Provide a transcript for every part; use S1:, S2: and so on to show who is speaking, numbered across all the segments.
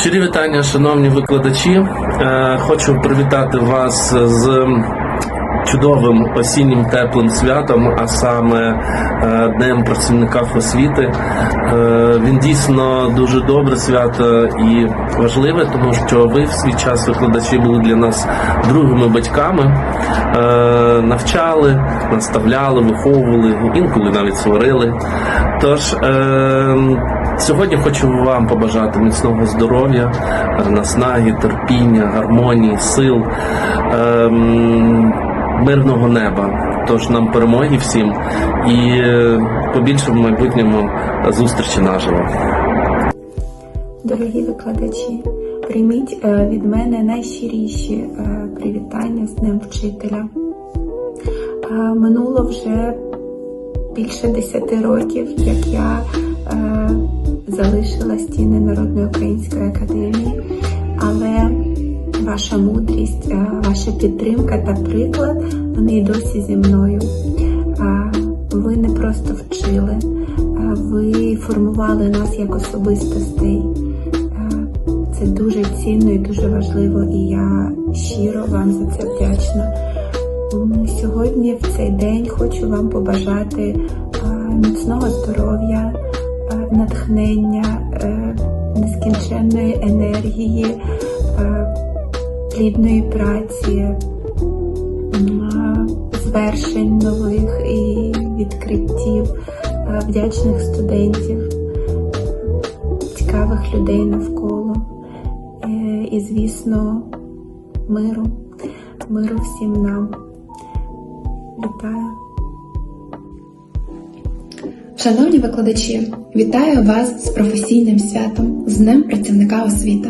S1: Щирі вітання, шановні викладачі. Е, Хочу привітати вас з чудовим осіннім теплим святом, а саме е, Днем працівника освіти. Е, Він дійсно дуже добре свято і важливе, тому що ви в свій час викладачі були для нас другими батьками, навчали, наставляли, виховували, інколи навіть сварили. Тож Сьогодні хочу вам побажати міцного здоров'я, наснаги, терпіння, гармонії, сил, ем, мирного неба. Тож нам перемоги всім і е, побільше в майбутньому зустрічі наживо.
S2: Дорогі викладачі, прийміть е, від мене найщиріші е, привітання з Днем Вчителя. Минуло вже більше 10 років, як я залишила стіни Народної української академії, але ваша мудрість, е, ваша підтримка та приклад вони й досі зі мною. Ви не просто вчили, ви формували нас як особистостей. Це дуже цінно і дуже важливо, і я щиро вам за це вдячна. Сьогодні, в цей день, хочу вам побажати міцного здоров'я, натхнення, е, нескінченної енергії, е, плідної праці, звершень нових і відкриттів, е, вдячних студентів цікавих людей навколо. І, звісно, миру, миру всім нам. Вітаю.
S3: Шановні викладачі, вітаю вас з професійним святом, з Днем працівника освіти.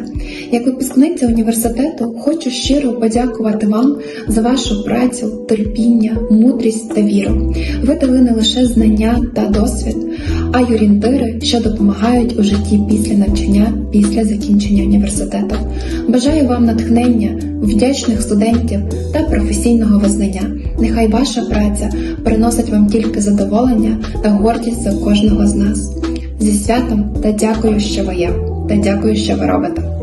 S3: Як випускниця університету хочу щиро подякувати вам за вашу працю, терпіння, мудрість та віру. Ви дали не лише знання та досвід, а й орієнтири, що допомагають у житті після навчання, після закінчення університету. Бажаю вам натхнення, вдячних студентів та професійного визнання. Нехай ваша праця приносить вам тільки задоволення та гордість за кожного з нас. Зі святом та дякую, що ви є, та дякую, що ви робите.